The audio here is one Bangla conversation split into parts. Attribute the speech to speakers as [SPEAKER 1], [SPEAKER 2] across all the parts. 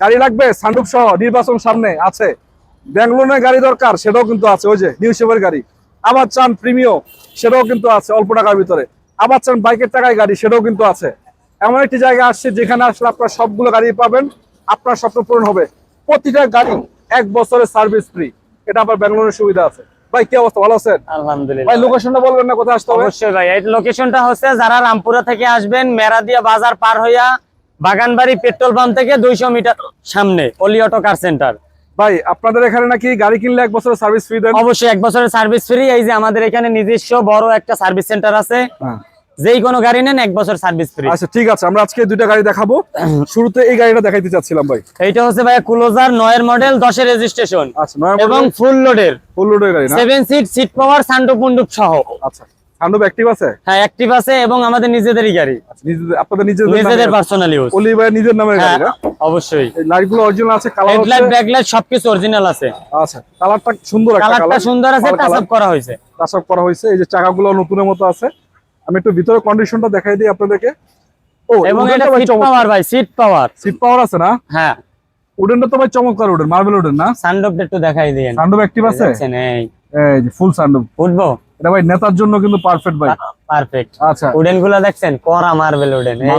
[SPEAKER 1] গাড়ি লাগবে সানরুফ সহ নির্বাচন সামনে আছে। ব্যাঙ্গলোনের গাড়ি দরকার সেটাও কিন্তু আছে ওই যে নিউ শেপের গাড়ি। আবার চান প্রিমিও সেটাও কিন্তু আছে অল্প টাকার ভিতরে। আবার চান বাইকের টাকায় গাড়ি সেটাও কিন্তু আছে। এমন একটি জায়গা আসছে যেখানে আসলে আপনার সবগুলো গাড়ি পাবেন আপনার স্বপ্ন পূরণ হবে। প্রতিটা গাড়ি এক বছরের সার্ভিস ফ্রি এটা আবার ব্যাঙ্গলোরের সুবিধা আছে। ভাই কি অবস্থা? ভালো আছেন?
[SPEAKER 2] আলহামদুলিল্লাহ।
[SPEAKER 1] ভাই লোকেশনটা বলবেন না কোথায় আসতে হবে?
[SPEAKER 2] অবশ্যই ভাই এই লোকেশনটা হচ্ছে যারা রামপুরা থেকে আসবেন মেরাদিয়া বাজার পার হইয়া বাগানবাড়ি পেট্রোল পাম্প থেকে দুইশো মিটার সামনে অলি অটো কার সেন্টার।
[SPEAKER 1] ভাই আপনাদের এখানে নাকি গাড়ি কিনলে এক বছরের সার্ভিস ফ্রি দেন?
[SPEAKER 2] অবশ্যই এক বছরের সার্ভিস ফ্রি। এই যে আমাদের এখানে নিজস্ব বড় একটা সার্ভিস সেন্টার আছে।
[SPEAKER 1] হ্যাঁ।
[SPEAKER 2] যেই কোনো গাড়ি নেন এক বছর সার্ভিস ফ্রি।
[SPEAKER 1] আচ্ছা ঠিক আছে আমরা আজকে দুইটা গাড়ি দেখাবো। শুরুতে এই গাড়িটা দেখাইতে চাচ্ছিলাম ভাই।
[SPEAKER 2] এইটা হচ্ছে ভাই ক্লোজার নয়ের মডেল দশের রেজিস্ট্রেশন
[SPEAKER 1] আচ্ছা
[SPEAKER 2] এবং ফুল লোডের
[SPEAKER 1] ফুল লোডের গাড়ি না?
[SPEAKER 2] সেভেন সিট সিট পাওয়ার সান্ডু পুন্ডুপ সহ।
[SPEAKER 1] আচ্ছা। অ্যাক্টিভ আছে?
[SPEAKER 2] হ্যাঁ অ্যাক্টিভ আছে এবং আমাদের নিজেদের গাড়ি।
[SPEAKER 1] আচ্ছা, নিজেদের আপনাদের নিজেদের
[SPEAKER 2] নিজেদের পার্সোনাল ইউজ
[SPEAKER 1] নিজের নামের গাড়ি
[SPEAKER 2] হ্যাঁ অবশ্যই।
[SPEAKER 1] লাইটগুলো অরিজিনাল আছে কালার
[SPEAKER 2] হেডলাইট ব্যাকলাইট সবকিছু অরিজিনাল আছে।
[SPEAKER 1] আচ্ছা কালারটা সুন্দর একটা
[SPEAKER 2] কালারটা সুন্দর আছে টাচ আপ করা হয়েছে।
[SPEAKER 1] টাচ আপ করা হয়েছে এই যে চাকাগুলো নতুনের মতো আছে। আমি একটু ভিতরে কন্ডিশনটা দেখাই দিই আপনাদেরকে। ও
[SPEAKER 2] এবং এটা সিট পাওয়ার ভাই সিট পাওয়ার
[SPEAKER 1] সিট পাওয়ার আছে না?
[SPEAKER 2] হ্যাঁ।
[SPEAKER 1] উডেনটা তো ভাই চমৎকার উডেন মার্বেল উডেন না?
[SPEAKER 2] সানডপটা একটু দেখাই
[SPEAKER 1] অ্যাক্টিভ আছে?
[SPEAKER 2] এই
[SPEAKER 1] এই। যে ফুল সান্ডব
[SPEAKER 2] উঠবো?
[SPEAKER 1] এটা ভাই নেতার জন্য কিন্তু পারফেক্ট ভাই।
[SPEAKER 2] পারফেক্ট
[SPEAKER 1] আচ্ছা।
[SPEAKER 2] উডেনগুলা দেখছেন? করা মার্বেল উডেন এই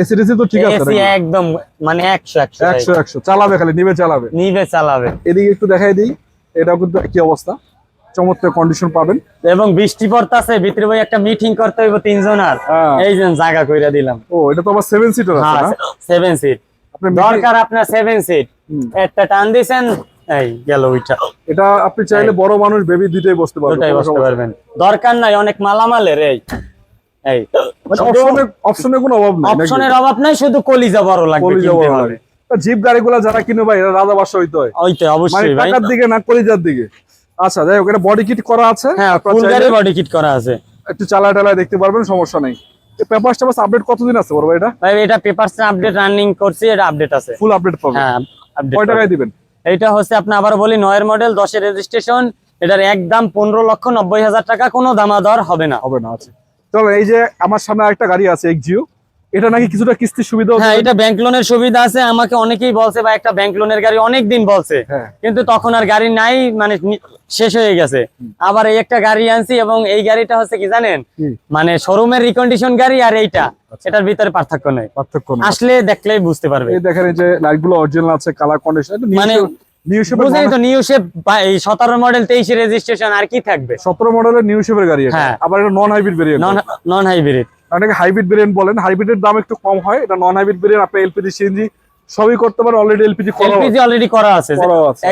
[SPEAKER 1] এসি টেসি তো ঠিক আছে
[SPEAKER 2] এসি একদম মানে একশো একশো
[SPEAKER 1] একশো একশো। চালাবে খালি নিবে চালাবে।
[SPEAKER 2] নিবে চালাবে।
[SPEAKER 1] এদিকে একটু দেখাই দিই এটাও কিন্তু কি অবস্থা। চমৎকার কন্ডিশন পাবেন।
[SPEAKER 2] এবং বৃষ্টি পড়তাছে ভিতরে ভাই একটা মিটিং করতে হইব তিনজন আর
[SPEAKER 1] হ্যাঁ।
[SPEAKER 2] এই যে জায়গা কইরা দিলাম।
[SPEAKER 1] ও এটা তো আবার সেভেন সিটার আছে না?
[SPEAKER 2] সেভেন সিট দরকার আপনার সেভেন সিট একটা টান দিছেন এই গেল ওইটা।
[SPEAKER 1] এটা আপনি চাইলে বড় মানুষ বেবি দুইটাই বসতে পারবে
[SPEAKER 2] ওটাই বসতে পারবেন। দরকার নাই অনেক মালামালের এই। এই।
[SPEAKER 1] মানে অপশনের কোনো অভাব নাই
[SPEAKER 2] অপশনের অভাব নাই শুধু কলিজা বড় লাগবে কিনতে হবে।
[SPEAKER 1] জিপ গাড়িগুলো যারা কিনে ভাই এরা রাজা বাসা হইতে হয়। মানে
[SPEAKER 2] অবশ্যই ভাই।
[SPEAKER 1] টাকার দিকে না কলিজার দিকে। আচ্ছা যাই হোক এটা বডি কিট করা আছে?
[SPEAKER 2] হ্যাঁ ফুল গাড়ি বডি কিট করা আছে।
[SPEAKER 1] একটু চালায় টালায় দেখতে পারবেন সমস্যা নেই। পেপার টেপার আপডেট কতদিন আছে বড় ভাই এটা?
[SPEAKER 2] ভাই এটা পেপারস আপডেট রানিং করছি এটা আপডেট আছে।
[SPEAKER 1] ফুল আপডেট পাবেন।
[SPEAKER 2] হ্যাঁ আপডেট
[SPEAKER 1] কয় টাকায় দিবেন?
[SPEAKER 2] এইটা হচ্ছে, আপনি আবার বলি, নয়ের মডেল দশের রেজিস্ট্রেশন এটার একদম পনেরো লক্ষ নব্বই হাজার টাকা, কোনো দামাদর হবে না।
[SPEAKER 1] হবে না, আছে। তবে এই যে আমার সামনে আরেকটা গাড়ি আছে এক্সিও এটা নাকি কিছুটা কিস্তির সুবিধা
[SPEAKER 2] হ্যাঁ এটা ব্যাংক লোনের সুবিধা আছে। আমাকে অনেকেই বলছে বা একটা ব্যাংক লোনের গাড়ি অনেক দিন বলছে।
[SPEAKER 1] হ্যাঁ।
[SPEAKER 2] কিন্তু তখন আর গাড়ি নাই মানে শেষ হয়ে গেছে। আবার এই একটা গাড়ি আনছি এবং এই গাড়িটা হচ্ছে কি জানেন? মানে শোরুমের রিকন্ডিশন গাড়ি আর এইটা। এটার ভিতরে পার্থক্য নেই।
[SPEAKER 1] পার্থক্য
[SPEAKER 2] আসলে দেখলেই বুঝতে পারবে।
[SPEAKER 1] এই দেখেন যে লাইটগুলো অরিজিনাল আছে কালার কন্ডিশন
[SPEAKER 2] মানে মডেল রেজিস্ট্রেশন আর কি থাকবে?
[SPEAKER 1] সতেরো মডেলের নিউ শেপের গাড়ি
[SPEAKER 2] হ্যাঁ।
[SPEAKER 1] আবার non hybrid
[SPEAKER 2] non non hybrid
[SPEAKER 1] এটাকে হাইব্রিড ভেরিয়েন্ট বলেন হাইব্রিডের দাম একটু কম হয় এটা নন হাইব্রিড ভেরিয়েন্ট আপনি এলপিজি সিএনজি সবই করতে পারেন অলরেডি এলপিজি করা
[SPEAKER 2] এলপিজি অলরেডি করা আছে।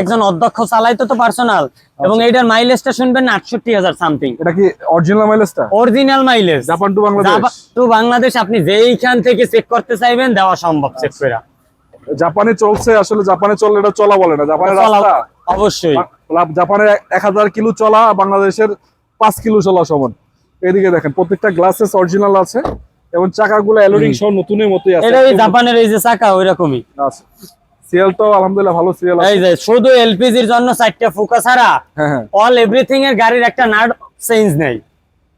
[SPEAKER 2] একজন অধ্যক্ষ চালাইতো তো পার্সোনাল এবং এইটার মাইলেজটা শুনবেন আটষট্টি হাজার সামথিং
[SPEAKER 1] এটা কি original মাইলেজটা
[SPEAKER 2] original mileage
[SPEAKER 1] Japan to Bangladesh
[SPEAKER 2] তো বাংলাদেশ আপনি যেইখান থেকে চেক করতে চাইবেন দেওয়া সম্ভব চেক করে।
[SPEAKER 1] জাপানে চলছে আসলে জাপানে চললে এটা চলা বলে না। জাপানের রাস্তা।
[SPEAKER 2] অবশ্যই।
[SPEAKER 1] জাপানের এক হাজার কিলো চলা বাংলাদেশের পাঁচ কিলো চলা সমান। এদিকে দেখেন প্রত্যেকটা গ্লাসেস অরিজিনাল আছে এবং চাকাগুলো অ্যালোরিং সহ নতুনের মতোই আছে।
[SPEAKER 2] এটা ওই জাপানের এই যে চাকা ওই রকমই
[SPEAKER 1] আছে সিএলটাও আলহামদুলিল্লাহ ভালো সিএল আছে।
[SPEAKER 2] এই যে শুধু এলপিজির জন্য চারটা ফুকা ছাড়া
[SPEAKER 1] হ্যাঁ হ্যাঁ।
[SPEAKER 2] অল এভরিথিং এর গাড়ির একটা নাট চেঞ্জ নেই।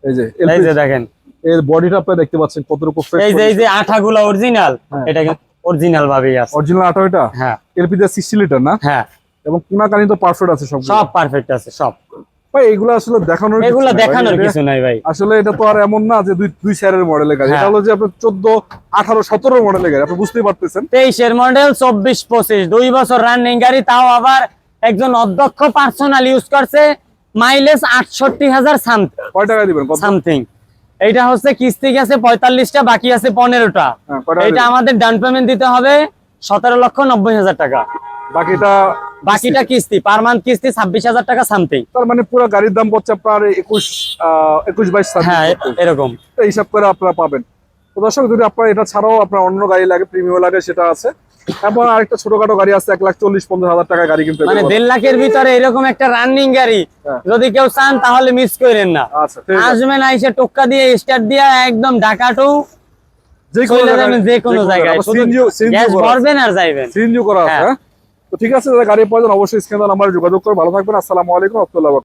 [SPEAKER 1] এই যে
[SPEAKER 2] এই যে দেখেন।
[SPEAKER 1] এর বডিটা আপনি দেখতে পাচ্ছেন কতটুকু
[SPEAKER 2] এই যে এই যে আঠাগুলো অরিজিনাল
[SPEAKER 1] হ্যাঁ।
[SPEAKER 2] এটা অরিজিনাল ভাবেই আছে।
[SPEAKER 1] অরিজিনাল এটা?
[SPEAKER 2] হ্যাঁ।
[SPEAKER 1] এলপিজি লিটার না?
[SPEAKER 2] হ্যাঁ।
[SPEAKER 1] এবং কোনাকানি তো পারফেক্ট আছে সব
[SPEAKER 2] সব পারফেক্ট আছে সব।
[SPEAKER 1] ভাই এগুলো আসলে দেখানোর
[SPEAKER 2] এগুলো দেখানোর কিছু নাই ভাই।
[SPEAKER 1] আসলে এটা তো আর এমন না যে দুই দুই স্যারের মডেলের গাড়ি।
[SPEAKER 2] হ্যাঁ।
[SPEAKER 1] এটা হলো যে আপনার চোদ্দ আঠারো সতেরো মডেলের গাড়ি। আপনি বুঝতেই পারতেছেন।
[SPEAKER 2] তেইশের মডেল চব্বিশ পঁচিশ। দুই বছর রানিং গাড়ি তাও আবার একজন অধ্যক্ষ পার্সোনাল ইউজ করছে মাইলেজ আটষট্টি হাজার
[SPEAKER 1] কয় টাকা দিবেন?
[SPEAKER 2] সামথিং এইটা হচ্ছে কিস্তি গেছে পঁয়তাল্লিশটা বাকি আছে পনেরোটা।
[SPEAKER 1] হ্যাঁ, কয় টাকা
[SPEAKER 2] এটা আমাদের ডাউন পেমেন্ট দিতে হবে সতেরো লক্ষ নব্বই হাজার টাকা।
[SPEAKER 1] বাকিটা
[SPEAKER 2] বাকিটা কিস্তি পার মান্থ কিস্তি ছাব্বিশ হাজার টাকা সামথিং
[SPEAKER 1] তার মানে পুরো গাড়ির দাম পড়ছে আপনার একুশ একুশ বাইশ
[SPEAKER 2] হ্যাঁ। এরকম।
[SPEAKER 1] তো হিসাব করে আপনারা পাবেন। তো দর্শক যদি আপনার এটা ছাড়াও আপনার অন্য গাড়ি লাগে প্রিমিয়াম লাগে সেটা আছে। তারপর আরেকটা ছোটখাটো গাড়ি আছে এক লাখ চল্লিশ পঞ্চাশ হাজার টাকা গাড়ি কিন্তু
[SPEAKER 2] মানে দেড় লাখের ভিতরে এরকম একটা রানিং গাড়ি
[SPEAKER 1] হ্যাঁ।
[SPEAKER 2] যদি কেউ চান তাহলে মিস করেন না।
[SPEAKER 1] আচ্ছা
[SPEAKER 2] আসবেন আইসে টোক্কা দিয়ে স্টার্ট দিয়ে একদম ঢাকা টু
[SPEAKER 1] যে কোনো জায়গায়-।
[SPEAKER 2] ভরবেন আর যাইবেন।
[SPEAKER 1] করা আছে
[SPEAKER 2] হ্যাঁ।
[SPEAKER 1] হ্যাঁ। তো ঠিক আছে, যারা গাড়ির প্রয়োজন অবশ্যই স্ক্যান নাম্বারে যোগাযোগ করে। ভালো থাকবেন, আসসালামু আলাইকুম, রহমতুল্লাহ